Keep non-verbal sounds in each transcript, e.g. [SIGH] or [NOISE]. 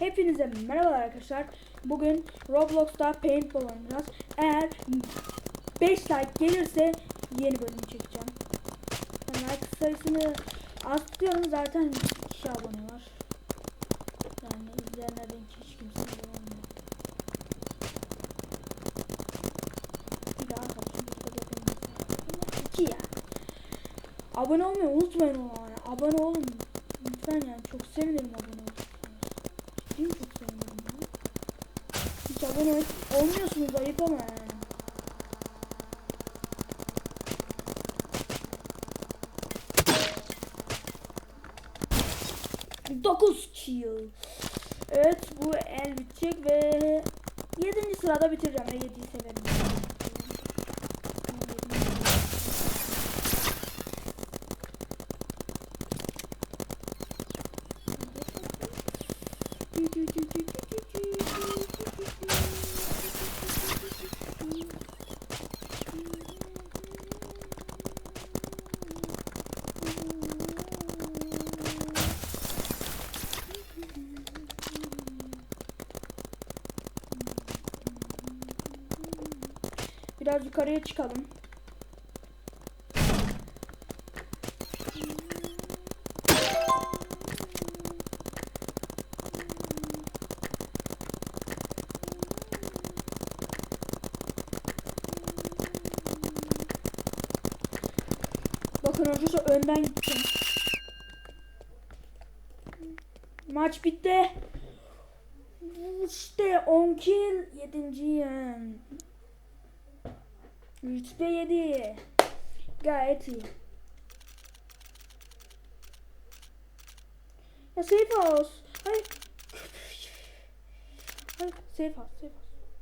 Hepinize merhaba arkadaşlar. Bugün Roblox'ta paintball oynayacağız. Eğer 5 like gelirse yeni bölüm çekeceğim. Like sayısını az tutuyorum zaten 2 kişi abone var. Yani izleyenlerden hiç kimse olmuyor. Bir daha kalsın. 2 ya. Abone olmayı unutmayın yani. Abone olun. Lütfen yani çok sevinirim abone çok sevinirim ya. Hiç abone ol- olmuyorsunuz ayıp ama yani. Dokuz kill. Evet bu el bitecek ve 7. sırada bitireceğim. Ben 7'yi severim. Biraz yukarıya çıkalım. Bakın arkadaşlar önden gittim. Maç bitti. İşte 10 kill 7. Rütbe 7. Gayet iyi. Ya safe house. Hayır. Hayır safe house safe house.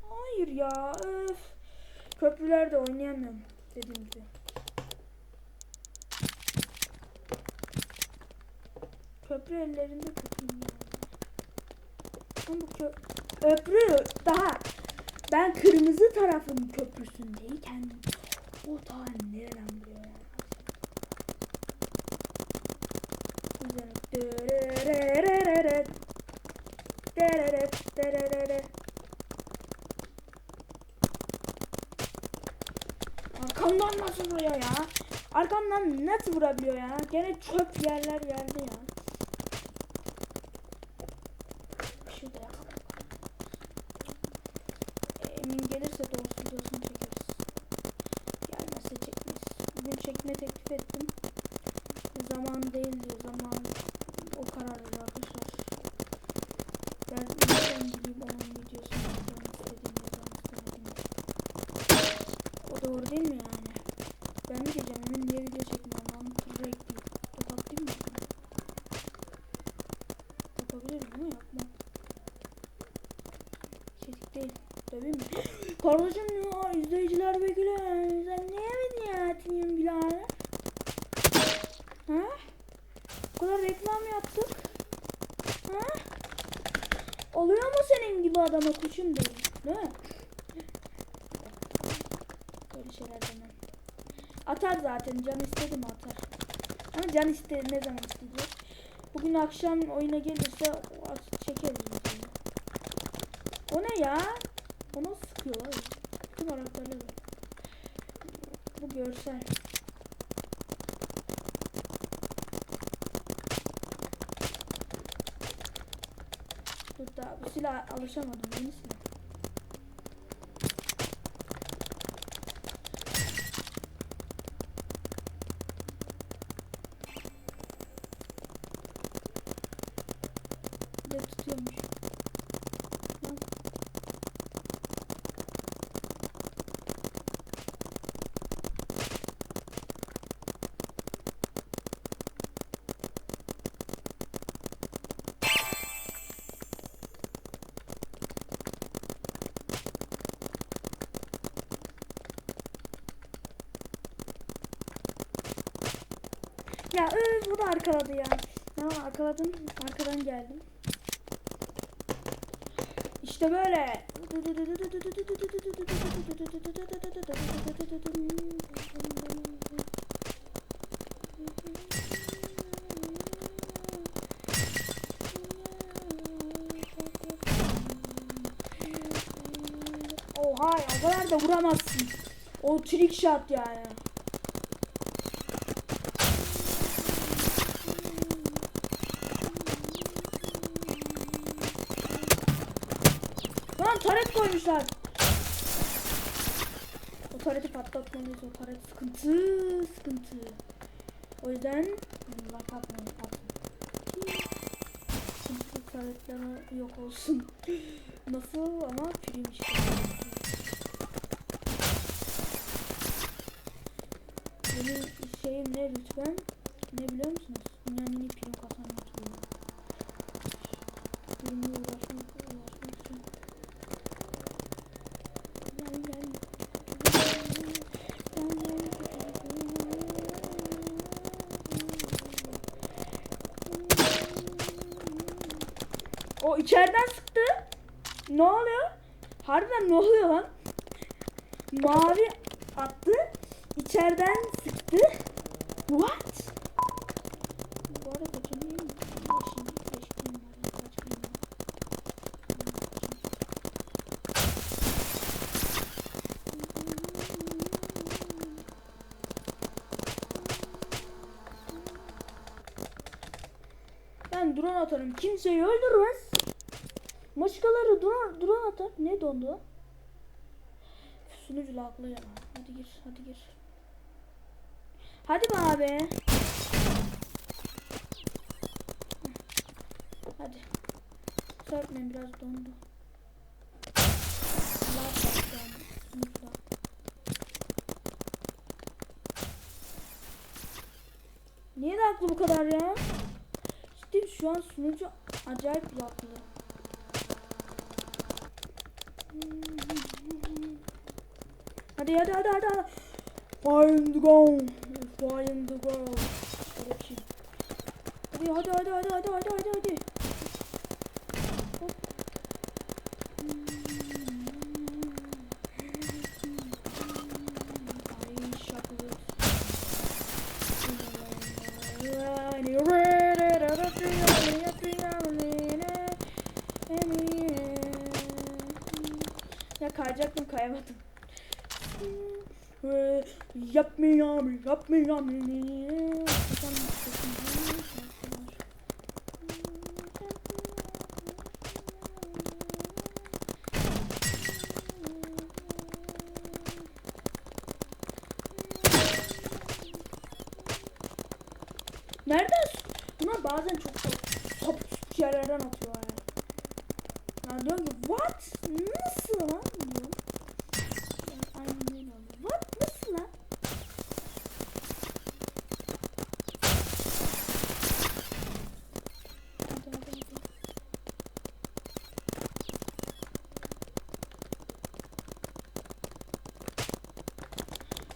Hayır ya. Öf. Köprülerde oynayamıyorum dediğim gibi. Köprü ellerinde tutayım. Ama bu kö köprü daha ben kırmızı tarafın köprüsündeyken o ta nereden biliyor dırırırır. Arkamdan nasıl vuruyor ya? Arkamdan nasıl vurabiliyor ya? Gene çöp yerler geldi ya. Şurada yakalım. Emin gelirse doğrusu videosunu çekeriz. Gelmezse çekmeyiz. Bugün çekme teklif ettim. Zaman değil diyor. Zaman o karar veriyor arkadaşlar. Ben nereden bileyim onun videosunu istediğimi yazan istemediğimi. O doğru değil mi yani? Ben mi diyeceğim Emin niye video çekmiyor lan? Direkt değil. Tokat değil mi? Yapabilirim ama yapmam. Çelik değil. Döveyim mi? Kardeşim ya izleyiciler bekliyor. Sen niye beni ya atayım birader? Ha? Bu kadar reklam yaptık. Ha? Oluyor mu senin gibi adama kuşum değil? Değil mi? Böyle şeyler demem. Atar zaten. Can istedi mi atar. Ama can istedi ne zaman isteyecek? Bugün akşam oyuna gelirse çekeriz. O ne ya? Sıkıyor lan? Tüm araçlarla bak. Bu görsel. Dur daha bu silah alışamadım. Yeni silah. ya. Öf, bu da arkaladı ya. Tamam arkaladım. Arkadan geldim. İşte böyle. Oha ya o kadar da vuramazsın. O trick shot yani. Koymuşlar. O tareti patlatmalıyız. O taret sıkıntı, sıkıntı. O yüzden bunlar patlamayın, patlamayın. Şimdi yok olsun. [LAUGHS] Nasıl ama film işte. Benim şeyim ne lütfen? Ne biliyor musunuz? O içeriden sıktı. Ne oluyor? Harbiden ne oluyor lan? Mavi attı. içeriden sıktı. What? Bu arada kıyım var? Ben drone atarım. Kimseyi öldürmez. Başkaları drone, drone atar. Ne dondu? Sunucu haklı ya. Hadi gir, hadi gir. Hadi be abi. Hadi. Sörtmeyin biraz dondu. Niye de haklı bu kadar ya? Ciddi şu an sunucu acayip haklı. Hadi hadi hadi hadi. hadi. Find the goal. Find the goal. Hadi hadi hadi hadi hadi hadi hadi Yapmayacağım, yapmayacağım. Nereden? Bunlar bazen çok sapık yerlerden atıyorlar yani. Yani diyorum ki what? Nasıl lan? Diyorum. Yani aynen öyle oluyor. What? Nasıl lan? Hadi hadi hadi.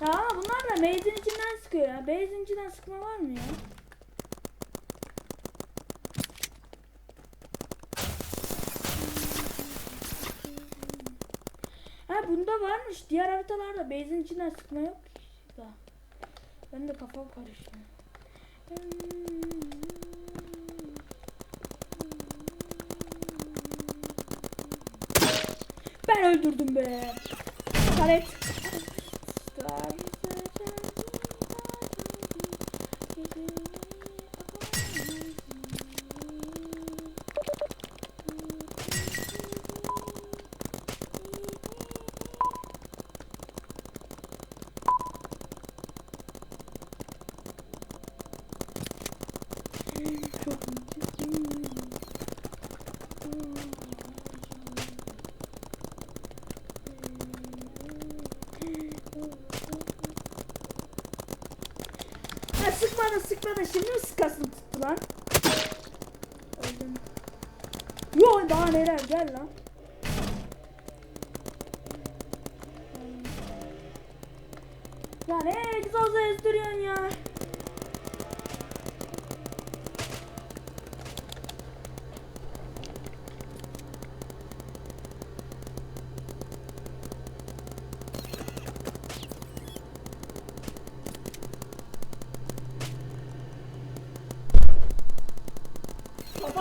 Ya ama bunlar da base'in sıkıyor ya. Base'in sıkma var mı ya? Ha bunda varmış. Diğer haritalarda base'in sıkma yok da. Ben de kafam karıştı. Ben öldürdüm be. Taret. Çok Ha sıkmadı sıkmadı şimdi mi sıkasın tuttu lan? Öldüm. Yo daha neler gel lan. Ya ne egzozu ezdiriyorsun ya?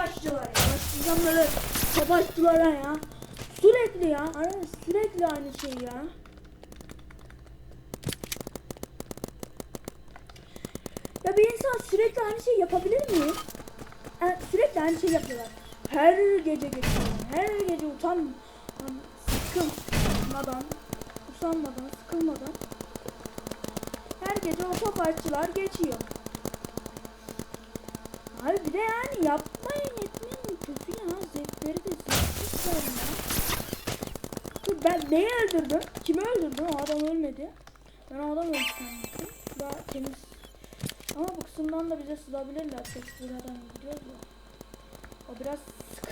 Savaşçılar ya. Başlayacağım böyle savaşçılara ya. Sürekli ya. Arkadaşlar sürekli aynı şey ya. Ya bir insan sürekli aynı şey yapabilir mi? Yani sürekli aynı şey yapıyorlar. Her gece geçiyor. Her gece utan sıkılmadan, usanmadan, sıkılmadan her gece o topaççılar geçiyor. Abi bir de yani yapmayın kötü ya zevkleri de zevksizler ya. Dur ben neyi öldürdüm? Kimi öldürdüm? O adam ölmedi. Ben o adam öldü sanmıştım. Daha temiz. Ama bu kısımdan da bize sızabilirler. Çok buradan gidiyoruz ya. O biraz sıkı.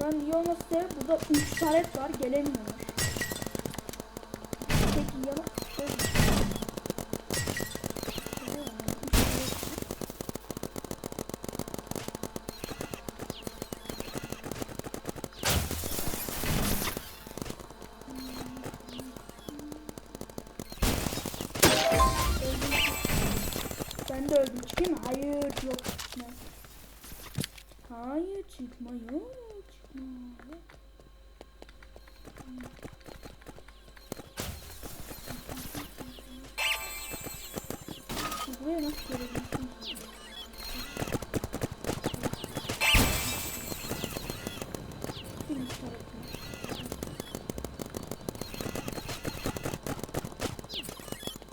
Ben iyi olması burada 3 taret var gelemiyorlar. Ben de öldüm çıkayım mı? Hayır yok çıkma. Hayır çıkma yok çıkma. Buraya nasıl görebilirsin?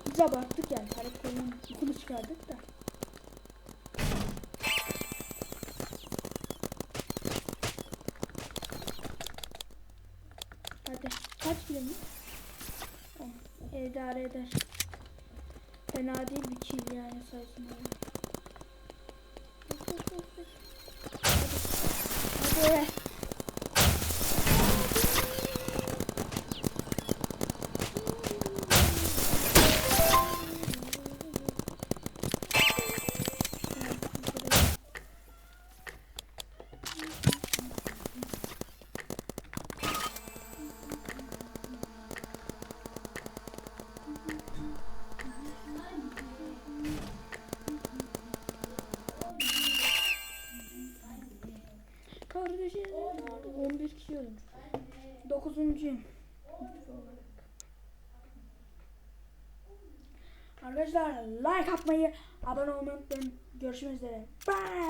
Biz abarttık yani. Bunu çıkardık da. Hadi. Kaç kilo mu? İdare eder. Fena değil bir kill yani sayısında. Hadi. Hadi. Like atmayı, abone olmayı unutmayın. Görüşmek üzere. Bye.